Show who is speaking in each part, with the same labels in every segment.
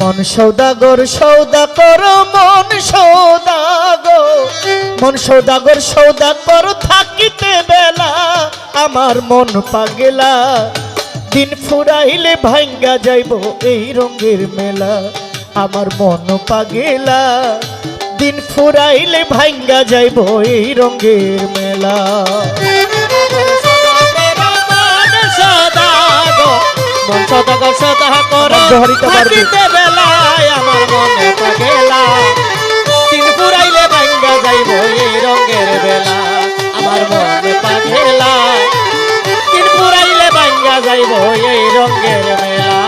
Speaker 1: মন সৌদাগর সৌদা করো, মন সৌদাগর মন সৌদাগর সৌদা করো, থাকিতে বেলা। আমার মন পাগেলা। দিন ফুরাইলে ভাঙ্গা যাইব এই রঙের মেলা। আমার মন পাগেলা। দিন ফুরাইলে ভাঙ্গা যাইব এই রঙের মেলা।
Speaker 2: মন সদাগর সদা করো।
Speaker 1: জহরিতে পারবি।
Speaker 2: বেলায় আমার মনে পাগেলা তিন পুরাইলে ভাঙ্গা যাইব এই রঙের বেলা। আমার মনে পাগেলা তিন পুরাইলে ভাঙ্গা যাইব এই রঙের বেলা।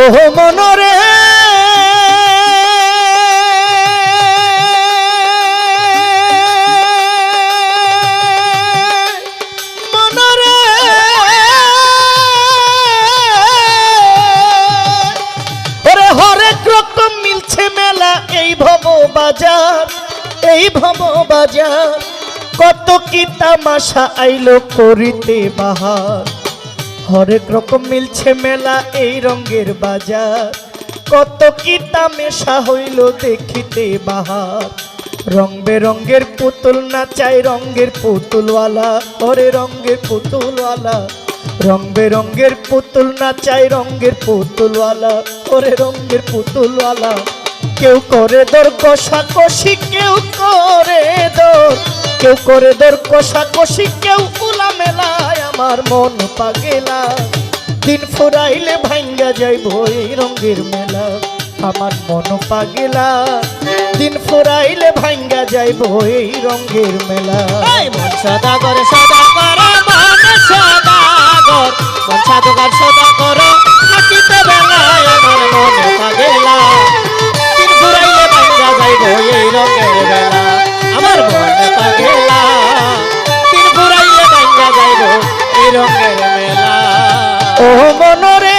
Speaker 1: ওহ মনরে বাজার, এই ভব বাজার, কত কি তামাশা আইলো করিতে বাহার। হরেক রকম মিলছে মেলা এই রঙের বাজার, কত কি তামেশা হইল দেখিতে বাহার। রং বেরঙ্গের পুতুল নাচাই রঙ্গের পুতুলওয়ালা, ওরে রঙ্গের পুতুলওয়ালা। রং বেরঙ্গের পুতুল নাচাই রঙ্গের পুতুলওয়ালা, ওরে রঙ্গের পুতুলওয়ালা। কেউ করে দর কষাকষি, কেউ করে দর। কেউ করে দর কষাকষি, কেউ উলা মেলায় আমার মন পাগেলা। দিন ফুরাইলে ভাঙ্গা যাইব এই রঙের মেলা, আমার মন পাগেলা। দিন ফুরাইলে ভাঙ্গা যাইব এই রঙের মেলা।
Speaker 2: মন সদাগর সদা করো সদাগর মন সদাগর রঙের মেলা।
Speaker 1: ও মনরে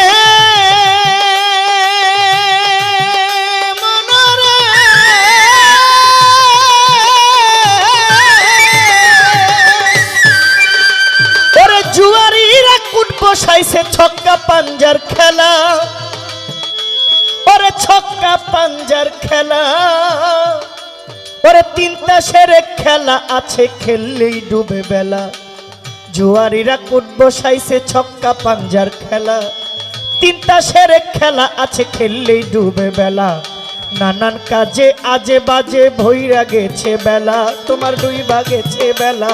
Speaker 1: জুয়ারিরা ছক্কা পাঞ্জার খেলা। ওরে ছক্কা পাঞ্জার খেলা। ওরে তিনটা সেরে খেলা আছে, খেললেই ডুবে বেলা। জুয়ারিরা কুট বসাইছে ছক্কা পাঞ্জার খেলা। তিনটা সেরে খেলা আছে খেললেই ডুবে বেলা। নানান কাজে আজে বাজে ভৈরা গেছে বেলা তোমার দুই গেছে বেলা।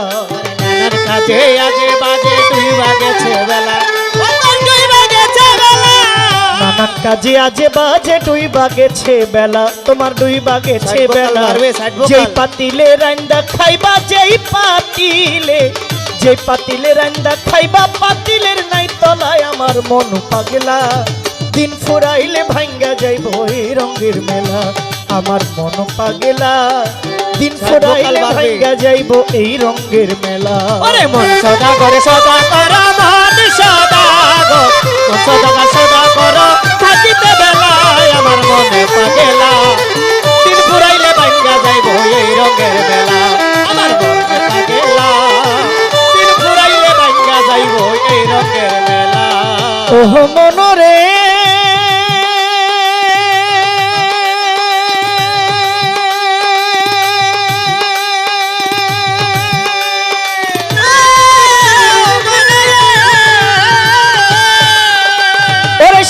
Speaker 2: কাছে আজে বাজে দুই বাগেছে বেলা। বাগেছে
Speaker 1: নানান কাজে আজে বাজে দুই গেছে বেলা তোমার দুই গেছে
Speaker 2: Side
Speaker 1: বেলা। যেই পাতিলে রান্দা খাইবা যেই পাতিলে যেই পাতিলে রান্দা খাইবা পাতিলের নাই তলায় আমার মন পাগলা। দিন ফুরাইলে ভাঙ্গা যাইব এই রঙের মেলা আমার মন পাগলা। দিন ফুরাইলে ভাঙ্গা যাইব এই রঙের মেলা।
Speaker 2: আরে মন সদা করে সদা কর মন সদা গো সদা কর সদা কর থাকিতে বেলায় আমার মনে পাগেলা। দিন ফুরাইলে ভাঙ্গা যাইব
Speaker 1: ওহ মনরে।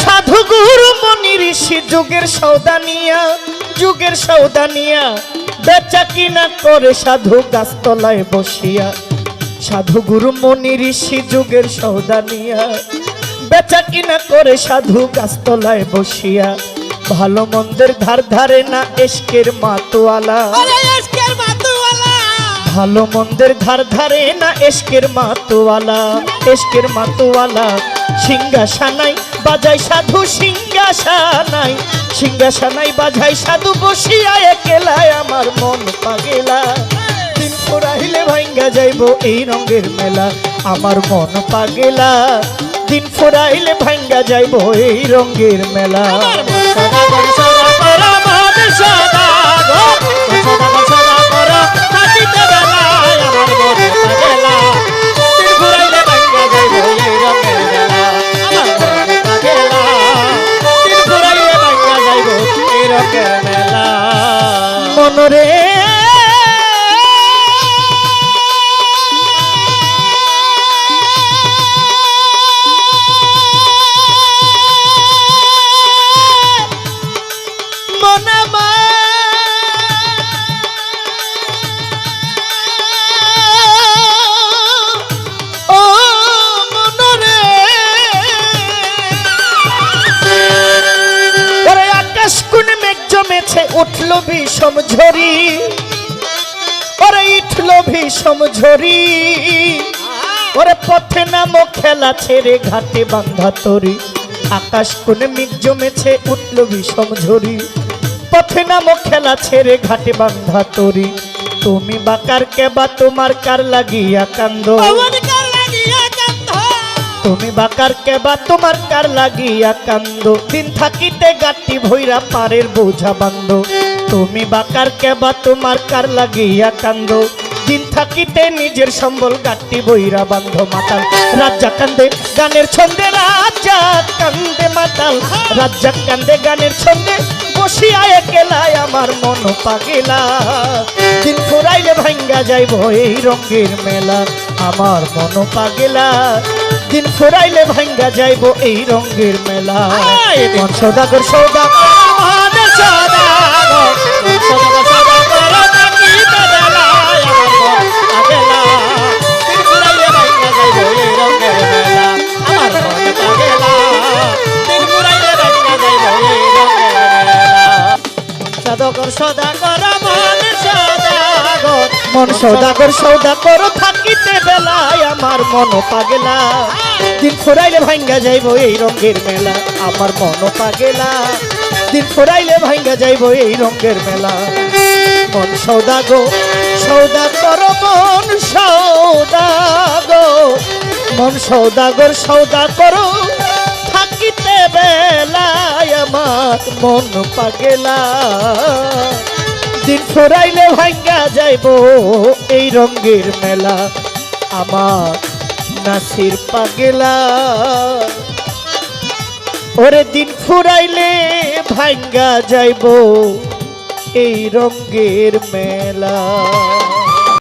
Speaker 1: সাধু মনি ঋষি, যুগের সৌদানিয়া যুগের সৌদানিয়া বেচা কিনা করে সাধু গাছতলায় বসিয়া। সাধু গুরু মনি ঋষি, যুগের সৌদানিয়া বেচা কিনা করে সাধু গাছতলায় বসিয়া ভালো মন্দের ধার ধারে না এসকের মাতোয়ালা। ভালো মন্দের ধার ধারে না এসকের মাতোয়ালা। এসকের মাতোয়ালা সিংহাসানাই বাজাই সাধু সিংহাসানাই সিংহাসানাই বাজাই সাধু বসিয়া একেলায় আমার মন পাগেলা। দিন ফুরাইলে ভাঙ্গা যাইব এই রঙের মেলা আমার মন পাগেলা। দিন ফুরাইলে ভাঙ্গা যাইব এই রঙের মেলা।
Speaker 2: আমার
Speaker 1: জমেছে উঠল বিষম ঝরি ওরে উঠল বিষম ঝরি ওরে পথে নামো খেলা ছেড়ে ঘাটে বান্ধা তরি, আকাশ কোন মেঘ জমেছে, উঠল বিষম ঝরি, পথে নামো খেলা ছেড়ে ঘাটে বান্ধা তরি, তুমি বাকার কেবা, তোমার কার লাগিয়া কান্দ? বাকার কেবা তোমার কার লাগিয়া কান্দ? দিন থাকিতে গাটি ভৈরা পারের বোঝা বান্দ তুমি বাকার কেবা তোমার কার লাগিয়া কান্দ? দিন থাকিতে নিজের সম্বল গাটি বইরা বান্ধ মাতাল। রাজা কান্দে গানের ছন্দে রাজা কান্দে মাতাল। রাজা কান্দে গানের ছন্দে বসিয়া একেলায় আমার মন পাগেলা। দিন ফুরাইলে ভাঙ্গা যাইব এই রঙের মেলা। আমার মন পাগেলা। দিন ফুরাইলে ভাঙ্গা যাইব এই রঙের মেলা। সৌদাগর সৌদাগর
Speaker 2: মন মন সৌদাগর সৌদাগর
Speaker 1: থাকিতে বেলায় আমার মন পাগেলা। দিন ফুরাইলে ভাঙ্গা যাইব এই রঙের মেলা, আমার মন পাগেলা। দিন ফুরাইলে ভাঙ্গা যাইব এই রঙের মেলা। মন সৌদাগো সৌদাগর মন সৌদাগো মন সৌদাগর সৌদা করো, থাকিতে বেলায় আমার মন পাগেলা। দিন ফুরাইলে ভাঙ্গা যাইব, এই রঙ্গের মেলা আমার নাসির পাগেলা। ওরে দিন ফুরাইলে ভাঙ্গা যাইব, এই রঙের মেলা।